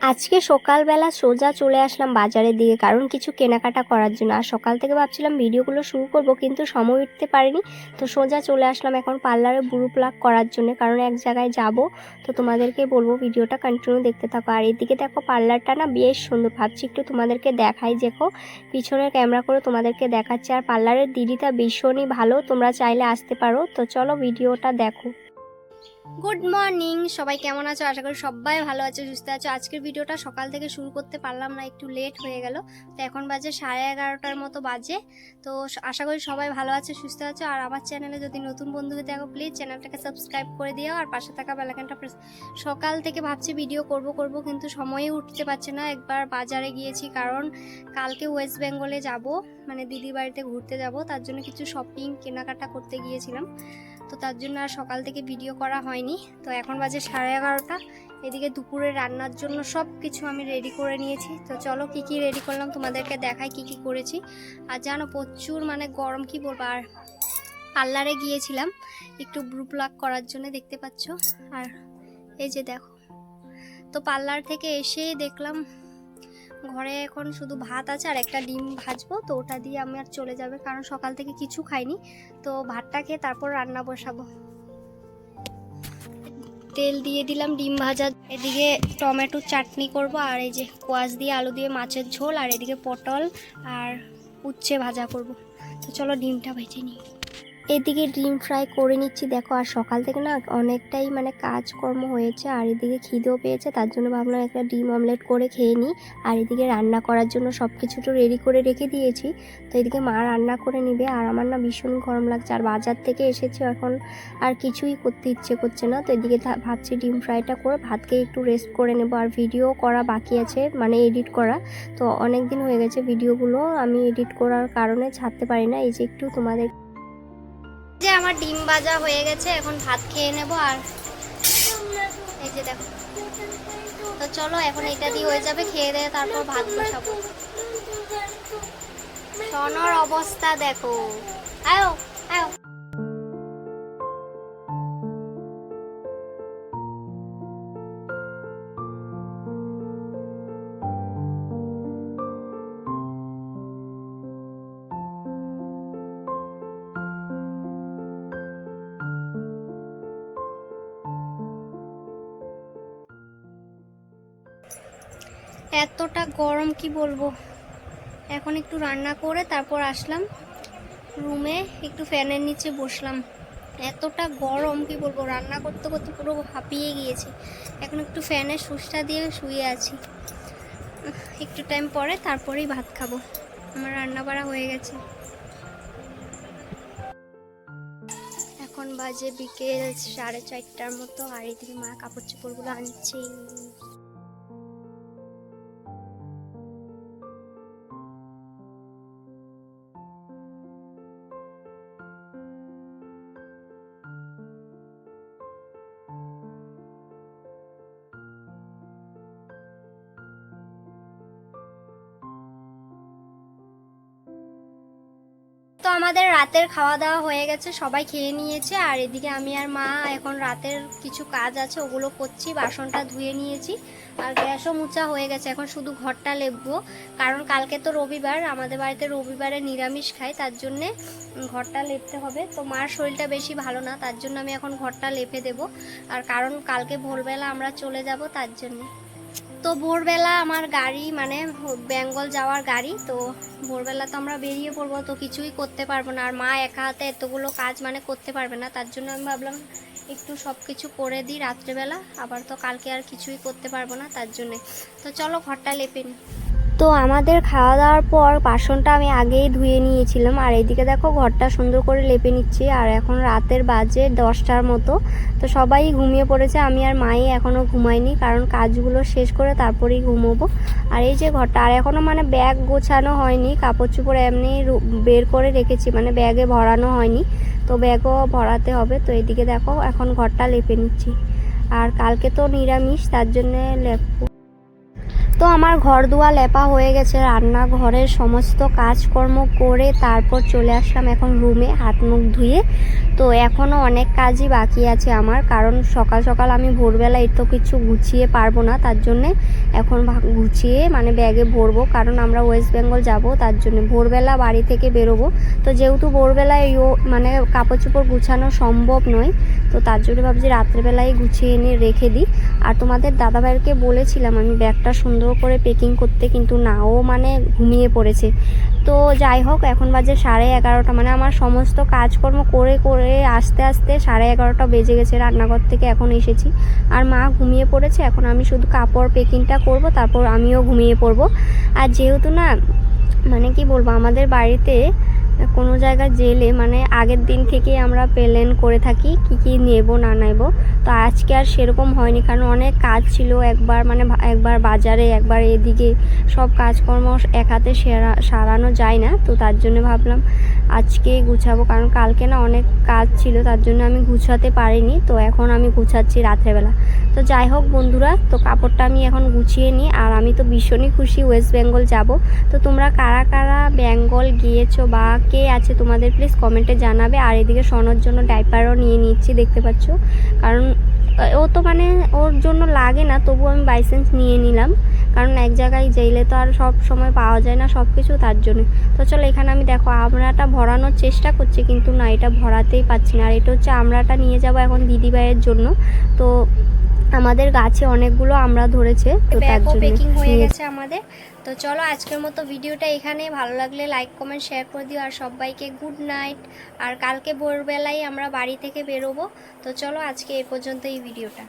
আজকে সকালবেলা সোজা চলে আসলাম বাজারের দিকে, কারণ কিছু কেনাকাটা করার জন্য। আর সকাল থেকে ভাবছিলাম ভিডিওগুলো শুরু করব, কিন্তু সময় উঠতে পারিনি। তো সোজা চলে আসলাম এখন পার্লারে বুড়ো প্লাক করার জন্য, কারণ এক জায়গায় যাব। তো তোমাদেরকে বলব ভিডিওটা কন্টিনিউ দেখতে থাকো। আর এদিকে দেখো পার্লারটা না বেশ সুন্দর। ভাবছি একটু তোমাদেরকে দেখাই, দেখো। পিছনের ক্যামেরা করে তোমাদেরকে দেখাচ্ছে। আর পার্লারের দিদিটা ভীষণই ভালো, তোমরা চাইলে আসতে পারো। তো চলো ভিডিওটা দেখো। গুড মর্নিং সবাই কেমন আছো? আশা করি সবাই ভালো আছো, সুস্থ আছো। আজকের ভিডিওটা সকাল থেকে শুরু করতে পারলাম না, একটু লেট হয়ে গেল। তো এখন বাজে সাড়ে এগারোটার মতো বাজে। তো আশা করি সবাই ভালো আছে, সুস্থ আছো। আর আমার চ্যানেলে যদি নতুন বন্ধু হয়ে থাকো প্লিজ চ্যানেলটাকে সাবস্ক্রাইব করে দিও। আর পাশে থাকা বেলাকানটা প্রেস সকাল থেকে ভাবছি ভিডিও করব করব, কিন্তু সময়ে উঠতে পারছে না। একবার বাজারে গিয়েছি, কারণ কালকে ওয়েস্ট বেঙ্গলে যাব। মানে দিদির বাড়িতে ঘুরতে যাব, তার জন্য কিছু শপিং কেনাকাটা করতে গিয়েছিলাম। তো তার জন্য আর সকাল থেকে ভিডিও করা হয়নি। তো এখন বাজে সাড়ে এগারোটা। এদিকে দুপুরে রান্নার জন্য সব কিছু আমি রেডি করে নিয়েছি। তো চলো কি কি রেডি করলাম, তোমাদেরকে দেখাই কি কি করেছি। আর জানো, প্রচুর মানে গরম, কি বলব, আর পার্লারে গিয়েছিলাম একটু ব্রু প্লাক করার জন্য, দেখতে পাচ্ছ? আর এই যে দেখো, তো পার্লার থেকে এসে দেখলাম ঘরে এখন শুধু ভাত আছে আর একটা ডিম ভাজবো, তো ওটা দিয়ে আমি আর চলে যাবে, কারণ সকাল থেকে কিছু খাইনি। তো ভাতটা খেয়ে তারপর রান্না বসাবো। তেল দিয়ে দিলাম ডিম ভাজা। এদিকে টমেটো চাটনি করব, আর এই যে কোয়াশ দিয়ে আলু দিয়ে মাছের ঝোল, আর এদিকে পটল আর উচ্ছে ভাজা করব। তো চলো ডিমটা ভেজে নিই। এদিকে ডিম ফ্রাই করে নিচ্ছি। দেখো, আর সকাল থেকে না অনেকটাই মানে কাজকর্ম হয়েছে, আর এদিকে খিদেও পেয়েছে, তার জন্য ভাবলাম একটা ডিম অমলেট করে খেয়ে নিই। আর এদিকে রান্না করার জন্য সব কিছু তো রেডি করে রেখে দিয়েছি। তো এদিকে মা রান্না করে নিবে, আর আমার না ভীষণ গরম লাগছে। আর বাজার থেকে এসেছে এখন আর কিছুই করতে ইচ্ছে করছে না। তো এদিকে ভাবছি ডিম ফ্রাইটা করে ভাতকে একটু রেস্ট করে নেব। আর ভিডিও করা বাকি আছে মানে এডিট করা। তো অনেক দিন হয়ে গেছে ভিডিওগুলো আমি এডিট করার কারণে ছাড়তে পারি না। এই যে একটু তোমাদের যে আমার ডিম ভাজা হয়ে গেছে, এখন ভাত খেয়ে নেব আর এই যে দেখো। তো চলো, এখন এটা দিয়ে হয়ে যাবে, খেয়ে দিয়ে তারপর ভাত বসাবো। সনর অবস্থা দেখো। আয়ো এতটা গরম কি বলব? এখন একটু রান্না করে তারপর আসলাম। রুমে একটু ফ্যানের নিচে বসলাম। এতটা গরম কি বলব? রান্না করতে করতে পুরো হাঁপিয়ে গিয়েছে। এখন একটু ফ্যানের সুসটা দিয়ে শুয়ে আছি। একটু টাইম পরে তারপরেই ভাত খাব। আমার রান্না বাড়া হয়ে গেছে। এখন বাজে বিকেল সাড়ে চারটার মতো। আর এদিকে মা কাপড় চোপড়গুলো আনছে। তো আমাদের রাতের খাওয়া দাওয়া হয়ে গেছে, সবাই খেয়ে নিয়েছে। আর এদিকে আমি আর মা এখন রাতের কিছু কাজ আছে, ওগুলো করছি, বাসনটা ধুয়ে নিয়েছি। আর গ্যাসও মুছা হয়ে গেছে, এখন শুধু ঘরটা লেপবো। কারণ কালকে তো রবিবার, আমাদের বাড়িতে রবিবারে নিরামিষ খাই, তার জন্যে ঘরটা লেপতে হবে। তো মার শরীরটা বেশি ভালো না, তার জন্য আমি এখন ঘরটা লেপে দেব। আর কারণ কালকে ভোরবেলা আমরা চলে যাব, তার জন্যে। তো ভোরবেলা আমার গাড়ি মানে বেঙ্গল যাওয়ার গাড়ি, তো ভোরবেলা তো আমরা বেরিয়ে পড়ব, তো কিছুই করতে পারব না। আর মা একা হাতে এতগুলো কাজ মানে করতে পারবে না, তার জন্য আমি ভাবলাম একটু সব কিছু করে দিই রাত্রেবেলা, আবার তো কালকে আর কিছুই করতে পারব না তার জন্যে। তো চলো ঘরটা লেপে নিই তো আমাদের খাওয়া দাওয়ার পর বাসনটা আমি আগেই ধুয়ে নিয়েছিলাম। আর এইদিকে দেখো ঘরটা সুন্দর করে লেপে নিচ্ছি। আর এখন রাতের বাজে দশটার মতো। তো সবাই ঘুমিয়ে পড়েছে। আমি আর মাই এখনও ঘুমাইনি। কারণ কাজগুলো শেষ করে তারপরেই ঘুমোবো। আর এই যে ঘরটা, আর এখনও মানে ব্যাগ গোছানো হয়নি। কাপড় চোপড় এমনি বের করে রেখেছি। মানে ব্যাগে ভরানো হয়নি। তো ব্যাগও ভরাতে হবে। তো এদিকে দেখো এখন ঘরটা লেপে নিচ্ছি। আর কালকে তো নিরামিষ, তার জন্যে লেপবো তো তো আমার ঘর দুয়ার লেপা হয়ে গেছে, রান্নাঘরের সমস্ত কাজকর্ম করে তারপর চলে আসলাম এখন রুমে, হাত মুখ ধুয়ে। তো এখনও অনেক কাজই বাকি আছে আমার, কারণ সকাল সকাল আমি ভোরবেলা এত কিছু গুছিয়ে পারব না, তার জন্যে এখন গুছিয়ে মানে ব্যাগে ভরবো, কারণ আমরা ওয়েস্ট বেঙ্গল যাব, তার জন্য ভোরবেলা বাড়ি থেকে বেরোবো। তো যেহেতু ভোরবেলায় মানে কাপড় চোপড় গুছানো সম্ভব নয়, তো তার জন্য ভাবছি রাত্রেবেলায় গুছিয়ে এনে রেখে দিই। আর তোমাদের দাদাভাইকে বলেছিলাম আমি ব্যাগটা সুন্দর করে পেকিং করতে, কিন্তু না, ও মানে ঘুমিয়ে পড়েছে। তো যাই হোক, এখন বাজে সাড়ে এগারোটা মানে আমার সমস্ত কাজকর্ম করে করে আস্তে আস্তে সাড়ে এগারোটা বেজে গেছে রান্নাঘর থেকে এখন এসেছি। আর মা ঘুমিয়ে পড়েছে, এখন আমি শুধু কাপড় পেকিংটা করব, তারপর আমিও ঘুমিয়ে পড়ব। আর যেহেতু না মানে কি বলব, আমাদের বাড়িতে কোনো জায়গায় জেলে মানে আগের দিন থেকে আমরা প্ল্যান করে থাকি কি কি নেব, না নেব। তো আজকে আর সেরকম হয়নি, কারণ অনেক কাজ ছিল একবার মানে একবার বাজারে, একবার এদিকে। সব কাজকর্ম এক হাতে সেরা, সারানো যায় না, তো তার জন্য ভাবলাম আজকে গুছাবো, কারণ কালকে না অনেক কাজ ছিল, তার জন্য আমি গুছাতে পারিনি, তো এখন আমি গুছাচ্ছি রাত্রেবেলা। তো যাই হোক বন্ধুরা, তো কাপড়টা আমি এখন গুছিয়ে নিই, আর আমি তো ভীষণই খুশি, ওয়েস্ট বেঙ্গল যাব। তো তোমরা কারা কারা বেঙ্গল গিয়েছো বা কে আছে তোমাদের প্লিজ কমেন্টে জানাবে। আর এদিকে সোনার জন্য ডাইপারও নিয়ে নিচ্ছি, দেখতে পাচ্ছ? কারণ ও তো মানে ওর জন্য লাগে না তবু আমি বাইসেন্স নিয়ে নিলাম। কারণ এক জায়গায় জেলে তো আর সব সময় পাওয়া যায় না সব কিছু তার জন্য। তো চলো এখানে আমি দেখো, আমরাটা ভরানোর চেষ্টা করছি, কিন্তু না, এটা ভরাতেই পারছি না। আর এটা হচ্ছে আমরাটা নিয়ে যাব এখন দিদিভাইয়ের জন্য। তো আমাদের গাছে অনেকগুলো আমরা ধরেছে তো তার জন্য পেকিং হয়ে গেছে আমাদের। তো চলো আজকের মতো ভিডিওটা এখানে। ভালো লাগলে লাইক কমেন্ট শেয়ার করে দিও। আর সবাইকে গুড নাইট আর কালকে ভোরবেলায় আমরা বাড়ি থেকে বেরোবো। তো চলো আজকে এ পর্যন্ত এই ভিডিওটা।